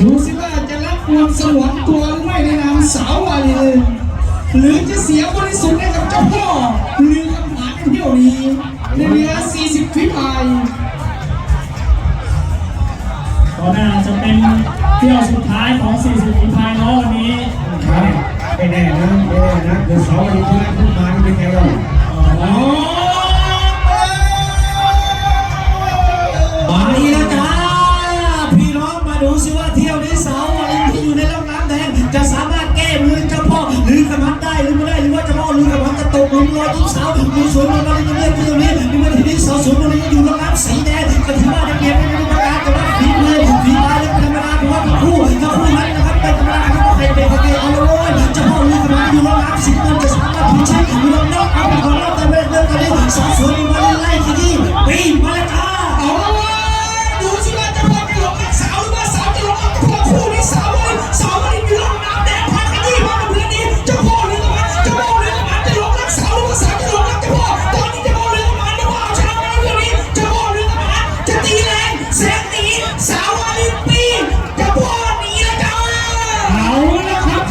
ดูสิว่าจะรับควาสงวนตัวหรือไม่ในนามสาววาลีเลยหรือจะเสียบริสุทธิ์ให้กับเจ้าพ่อหรือคำถามเที่ยวนี้ในเวลา40ฟิพายก็น้าจะเป็นเที่ยวสุดท้ายของ 40ฟิพายเนาะวันนี้ ครับไม่แน่นะไม่แน่นะเดี๋ยวสาววัาทิตย์หน้า ผู้สาวถึงผู้ชมมาได้ยังไง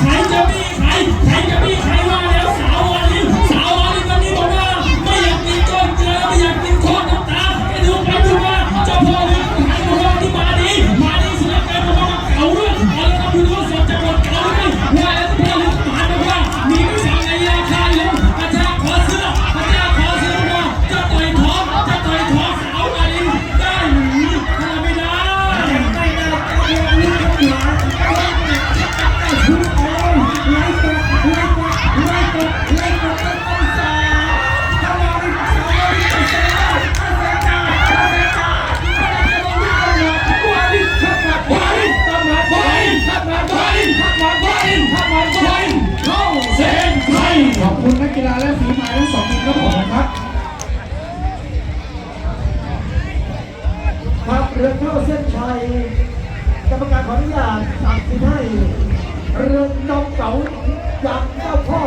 Hãy cho. กรรมการขออนุญาตสั่ดสินให้เรือนนองเก๋าจากเจ้าพ่อ